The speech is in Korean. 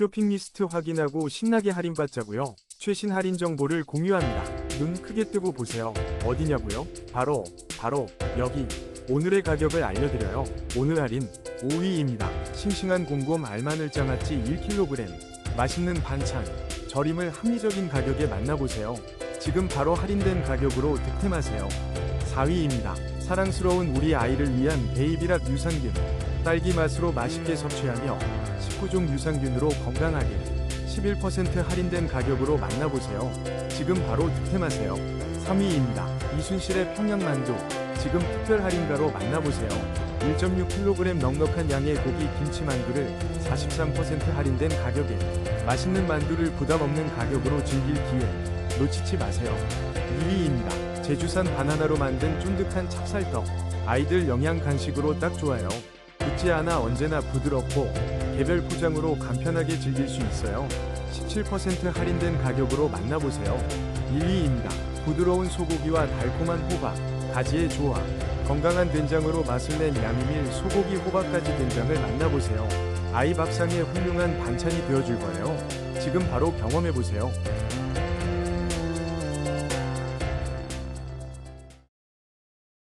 쇼핑 리스트 확인하고 신나게 할인받자고요. 최신 할인 정보를 공유합니다. 눈 크게 뜨고 보세요. 어디냐고요? 바로 바로 여기. 오늘의 가격을 알려드려요. 오늘 할인 5위입니다. 싱싱한 곰곰 알마늘 장아찌 1kg. 맛있는 반찬. 저림을 합리적인 가격에 만나보세요. 지금 바로 할인된 가격으로 득템하세요. 4위입니다. 사랑스러운 우리 아이를 위한 베이비락 유산균. 딸기 맛으로 맛있게 섭취하며 19종 유산균으로 건강하게 11% 할인된 가격으로 만나보세요. 지금 바로 득템하세요. 3위입니다. 이순실의 평양만두. 지금 특별 할인가로 만나보세요. 1.6kg 넉넉한 양의 고기 김치만두를 43% 할인된 가격에 맛있는 만두를 부담 없는 가격으로 즐길 기회 놓치지 마세요. 2위입니다. 제주산 바나나로 만든 쫀득한 찹쌀떡. 아이들 영양 간식으로 딱 좋아요. 굳지 않아 언제나 부드럽고 개별 포장으로 간편하게 즐길 수 있어요. 17% 할인된 가격으로 만나보세요. 1위입니다. 부드러운 소고기와 달콤한 호박, 가지의 조화, 건강한 된장으로 맛을 낸 야미밀 소고기 호박가지 된장을 만나보세요. 아이 밥상에 훌륭한 반찬이 되어줄 거예요. 지금 바로 경험해보세요.